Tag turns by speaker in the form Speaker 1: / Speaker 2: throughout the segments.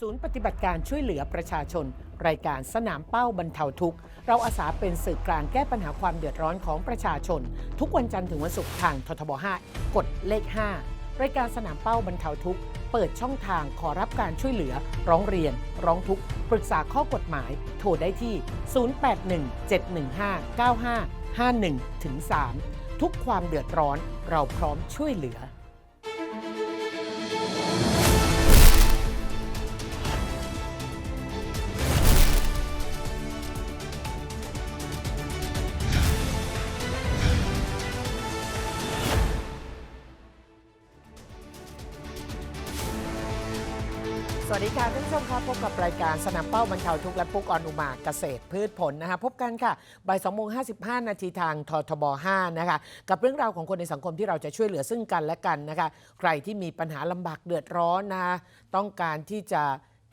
Speaker 1: ศูนย์ปฏิบัติการช่วยเหลือประชาชน รายการสนามเป้าบรรเทาทุกข์ เราอาสาเป็นสื่อกลางแก้ปัญหาความเดือดร้อนของประชาชน ทุกวันจันทร์ถึงวันศุกร์ทางททบ 5 กดเลข 5 รายการสนามเป้าบรรเทาทุกข์ เปิดช่องทางขอรับการช่วยเหลือ ร้องเรียน ร้องทุกข์ ปรึกษาข้อกฎหมาย โทรได้ที่ 0817159551ถึง3ทุกความเดือดร้อนเราพร้อมช่วยเหลือ สวัสดีค่ะท่านผู้ชมครับพบกับรายการสนามเป้าบรรเทาทุกข์และปุกออนอุมาเกษตรพืชผลนะคะพบกันค่ะบ่าย2โมง55นาทีทางททบ5นะคะกับเรื่องราวของคนในสังคมที่เราจะช่วยเหลือซึ่งกันและกันนะคะใครที่มีปัญหาลำบากเดือดร้อนนะคะต้องการที่จะ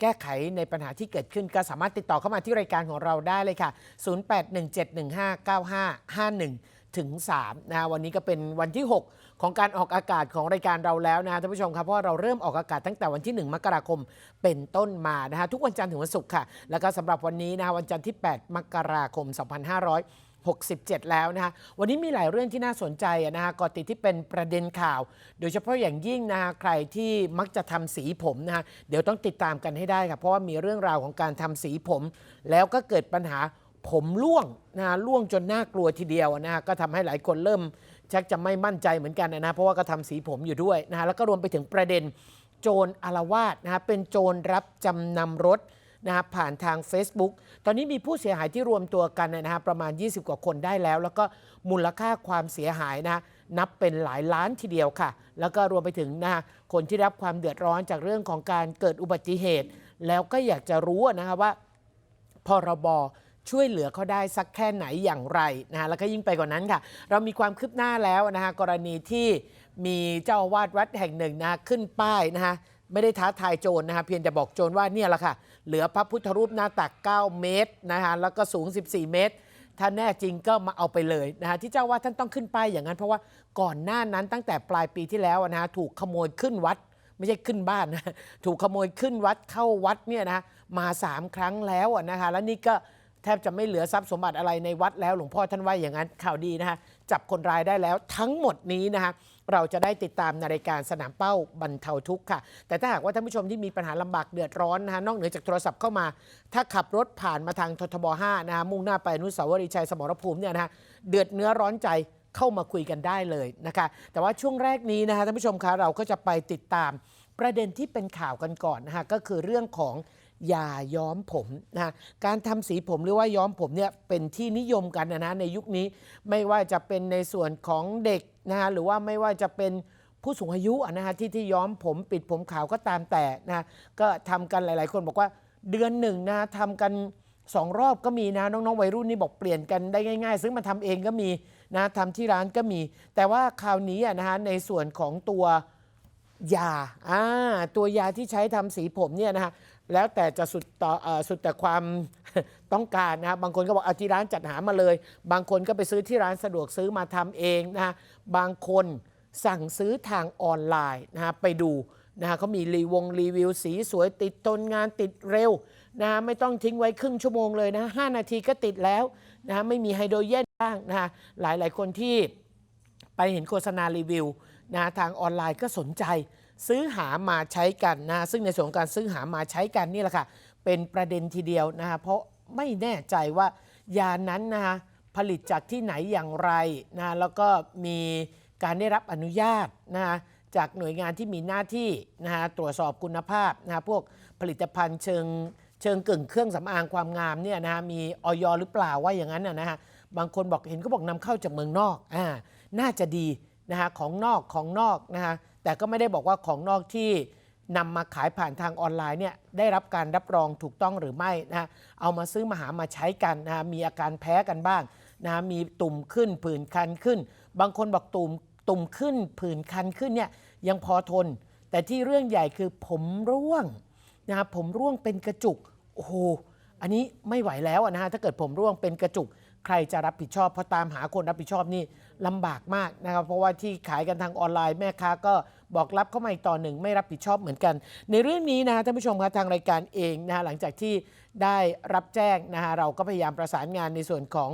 Speaker 1: แก้ไขในปัญหาที่เกิดขึ้นก็สามารถติดต่อเข้ามาที่รายการของเราได้เลยค่ะ 0817159551 ถึง3นะวันนี้ก็เป็นวันที่ 6 ของการออกอากาศของรายการเราแล้วนะท่านผู้ชมครับเพราะเราเริ่มออกอากาศตั้งแต่วันที่ 1 มกราคมเป็นต้นมานะฮะทุกวันจันทร์ถึงวันศุกร์ค่ะ แล้วก็สำหรับวันนี้นะฮะวันจันทร์ที่ 8 มกราคม 2567 แล้วนะคะวันนี้มีหลายเรื่องที่น่าสนใจนะคะก่อติดที่เป็นประเด็นข่าว โดยเฉพาะอย่างยิ่งนะคะใครที่มักจะทำสีผมนะคะเดี๋ยวต้องติดตามกันให้ได้ค่ะเพราะว่ามีเรื่องราวของการทำสีผม แล้วก็เกิดปัญหา ผมร่วงนะร่วงจนน่ากลัวทีเดียวนะฮะก็ทำให้หลายคนเริ่มชักจะไม่มั่นใจเหมือนกันนะเพราะว่าก็ทำสีผมอยู่ด้วยนะฮะแล้วก็รวมไปถึงประเด็นโจรอารวาสนะฮะเป็นโจรรับจำนำรถนะฮะผ่านทาง Facebook ตอนนี้มีผู้เสียหายที่รวมตัวกันนะฮะประมาณ 20 กว่าคนได้แล้ว แล้วก็มูลค่าความเสียหายนะฮะนับเป็นหลายล้านทีเดียวค่ะ แล้วก็รวมไปถึงนะฮะคนที่รับความเดือดร้อนจากเรื่องของการเกิดอุบัติเหตุ แล้วก็อยากจะรู้นะคะว่าพรบ ช่วยเหลือเขาได้สักแค่ไหนอย่างไรนะฮะแล้วก็ยิ่งไปกว่านั้นค่ะ เรามีความคืบหน้าแล้วนะฮะกรณีที่มีเจ้าอาวาสวัดแห่งหนึ่งนะะขึ้นป้ายนะฮะไม่ได้ท้าทายโจรนะฮะเพียงแต่บอกโจรว่าเนี่ยแหละค่ะ เหลือพระพุทธรูปหน้าตัก 9 เมตรนะฮะแล้วก็สูง 14 เมตร ถ้าแน่จริงก็มาเอาไปเลยนะฮะที่เจ้าวาดท่านต้องขึ้นป้ายอย่างนั้น เพราะว่าก่อนหน้านั้นตั้งแต่ปลายปีที่แล้วนะฮะถูกขโมยขึ้นวัด ไม่ใช่ขึ้นบ้านนะถูกขโมยขึ้นวัดเข้าวัดเนี่ยนะมา 3 ครั้งแล้วนะคะแล้วนี่ก็ แทบจะไม่เหลือทรัพย์สมบัติอะไรในวัดแล้วหลวงพ่อท่านว่าอย่างนั้นข่าวดีนะคะจับคนร้ายได้แล้วทั้งหมดนี้นะคะเราจะได้ติดตามในรายการสนามเป้าบรรเทาทุกข์ค่ะ แต่ถ้าหากว่าท่านผู้ชมที่มีปัญหาลำบากเดือดร้อนนะคะนอกเหนือจากโทรศัพท์เข้ามา ถ้าขับรถผ่านมาทางททบ5นะคะมุ่งหน้าไปอนุสาวรีย์ชัยสมรภูมิเนี่ยนะคะเดือดเนื้อร้อนใจเข้ามาคุยกันได้เลยนะคะ แต่ว่าช่วงแรกนี้นะคะท่านผู้ชมคะเราก็จะไปติดตามประเด็นที่เป็นข่าวกันก่อนนะคะก็คือเรื่องของ อย่าย้อมผมนะการทำสีผมหรือว่าย้อมผมเนี่ยเป็นที่นิยมกันนะในยุคนี้ไม่ว่าจะเป็นในส่วนของเด็กนะหรือว่าไม่ว่าจะเป็นผู้สูงอายุนะคะที่ที่ย้อมผมปิดผมขาวก็ตามแต่นะก็ทำกันหลาย ๆ คนบอกว่าเดือนหนึ่งนะทำกันสองรอบก็มีนะน้องๆวัยรุ่นนี่บอกเปลี่ยนกันได้ง่ายๆ ซึ่งมาทำเองก็มีนะทำที่ร้านก็มี แต่ว่าคราวนี้อะนะฮะในส่วนของตัว ยาอ่าตัวยาที่ใช้ทำสีผมเนี่ยนะฮะแล้วแต่จะสุดต่อเอ่อสุดแต่ความ ต้องการนะฮะบางคนก็บอกเอาที่ร้านจัดหามาเลย บางคนก็ไปซื้อที่ร้านสะดวกซื้อมาทำเองนะฮะบางคนสั่งซื้อทางออนไลน์นะฮะไปดูนะฮะเขามีรีวงรีวิวสีสวยติดทนงานติดเร็วนะฮะไม่ต้องทิ้งไว้ครึ่งชั่วโมงเลยนะห้านาทีก็ติดแล้วนะฮะไม่มีไฮโดรเจนบ้างนะฮะหลายหลายๆคนที่ ไปเห็นโฆษณารีวิว นะทางออนไลน์ก็สนใจ ซื้อหามาใช้กันนะซึ่งในส่วนการซื้อหามาใช้กันนี่แหละค่ะเป็นประเด็นทีเดียวนะคะเพราะไม่แน่ใจว่ายานั้นนะคะผลิตจากที่ไหนอย่างไรนะแล้วก็มีการได้รับอนุญาตนะคะจากหน่วยงานที่มีหน้าที่นะคะตรวจสอบคุณภาพนะคะพวกผลิตภัณฑ์เชิงเชิงกึ่งเครื่องสำอางความงามเนี่ยนะคะมีออยหรือเปล่าว่าอย่างนั้นนะนะฮะบางคนบอกเห็นเขาบอกนำเข้าจากเมืองนอกอ่าน่าจะดี นะคะของนอกของนอกนะคะแต่ก็ไม่ได้บอกว่าของนอกที่นำมาขายผ่านทางออนไลน์เนี่ยได้รับการรับรองถูกต้องหรือไม่นะฮะเอามาซื้อมาหามาใช้กันนะฮะมีอาการแพ้กันบ้างนะฮะมีตุ่มขึ้นผื่นคันขึ้น บางคนบอกตุ่มตุ่มขึ้นผื่นคันขึ้นเนี่ยยังพอทน แต่ที่เรื่องใหญ่คือผมร่วงนะฮะผมร่วงเป็นกระจุกโอ้โหอันนี้ไม่ไหวแล้วนะฮะถ้าเกิดผมร่วงเป็นกระจุก ใครจะรับผิดชอบเพราะตามหาคนรับผิดชอบนี่ลำบากมากนะครับ เพราะว่าที่ขายกันทางออนไลน์แม่ค้าก็บอกรับเข้ามาอีกต่อหนึ่งไม่รับผิดชอบเหมือนกัน ในเรื่องนี้นะท่านผู้ชมครับทางรายการเองนะฮะหลังจากที่ได้รับแจ้งนะฮะเราก็พยายามประสานงานในส่วนของ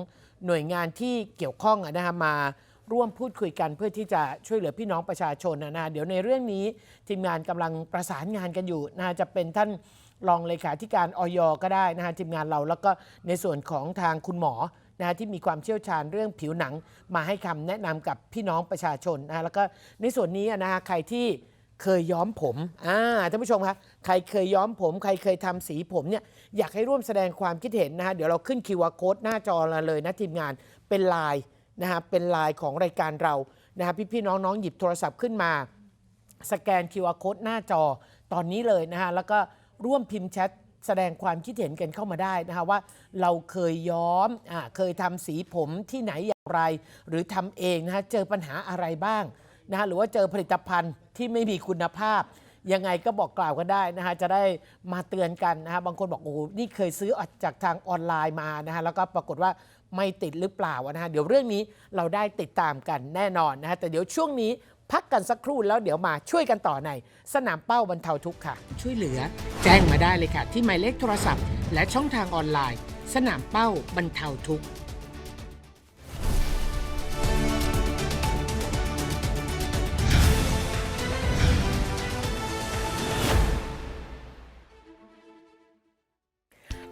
Speaker 1: หน่วยงานที่เกี่ยวข้องนะฮะมาร่วมพูดคุยกันเพื่อที่จะช่วยเหลือพี่น้องประชาชนนะนะเดี๋ยวในเรื่องนี้ทีมงานกำลังประสานงานกันอยู่นะจะเป็นท่านรองเลขาธิการออยก็ได้นะฮะทีมงานเราแล้วก็ในส่วนของทางคุณหมอ นะฮะที่มีความเชี่ยวชาญเรื่องผิวหนังมาให้คำแนะนำกับพี่น้องประชาชนนะฮะแล้วก็ในส่วนนี้นะฮะใครที่เคยย้อมผมอ่าท่านผู้ชมครับใครเคยย้อมผม ใครเคยทำสีผมเนี่ยอยากให้ร่วมแสดงความคิดเห็นนะฮะเดี๋ยวเราขึ้น QR code หน้าจอเราเลยนะทีมงานเป็นไลน์นะฮะเป็นไลน์ของรายการเรานะฮะพี่ๆน้องๆหยิบโทรศัพท์ขึ้นมา สแกน QR code หน้าจอตอนนี้เลยนะฮะแล้วก็ร่วมพิมพ์แชท แสดงความคิดเห็นกันเข้ามาได้นะฮะว่าเราเคยย้อมอเคยทำสีผมที่ไหนอย่างไร หรือทำเองนะฮะเจอปัญหาอะไรบ้างนะฮะหรือว่าเจอผลิตภัณฑ์ที่ไม่มีคุณภาพยังไงก็บอกกล่าวกันได้นะฮะจะได้มาเตือนกันนะฮะบางคนบอกโอ้นี่เคยซื้อจากทางออนไลน์มานะฮะแล้วก็ปรากฏว่าไม่ติดหรือเปล่านะฮะเดี๋ยวเรื่องนี้เราได้ติดตามกันแน่นอนนะฮะแต่เดี๋ยวช่วงนี้ พักกันสักครู่แล้วเดี๋ยวมาช่วยกันต่อในสนามเป้าบรรเทาทุกข์ค่ะ ช่วยเหลือ แจ้งมาได้เลยค่ะ ที่หมายเลขโทรศัพท์ และช่องทางออนไลน์ สนามเป้าบรรเทาทุกข์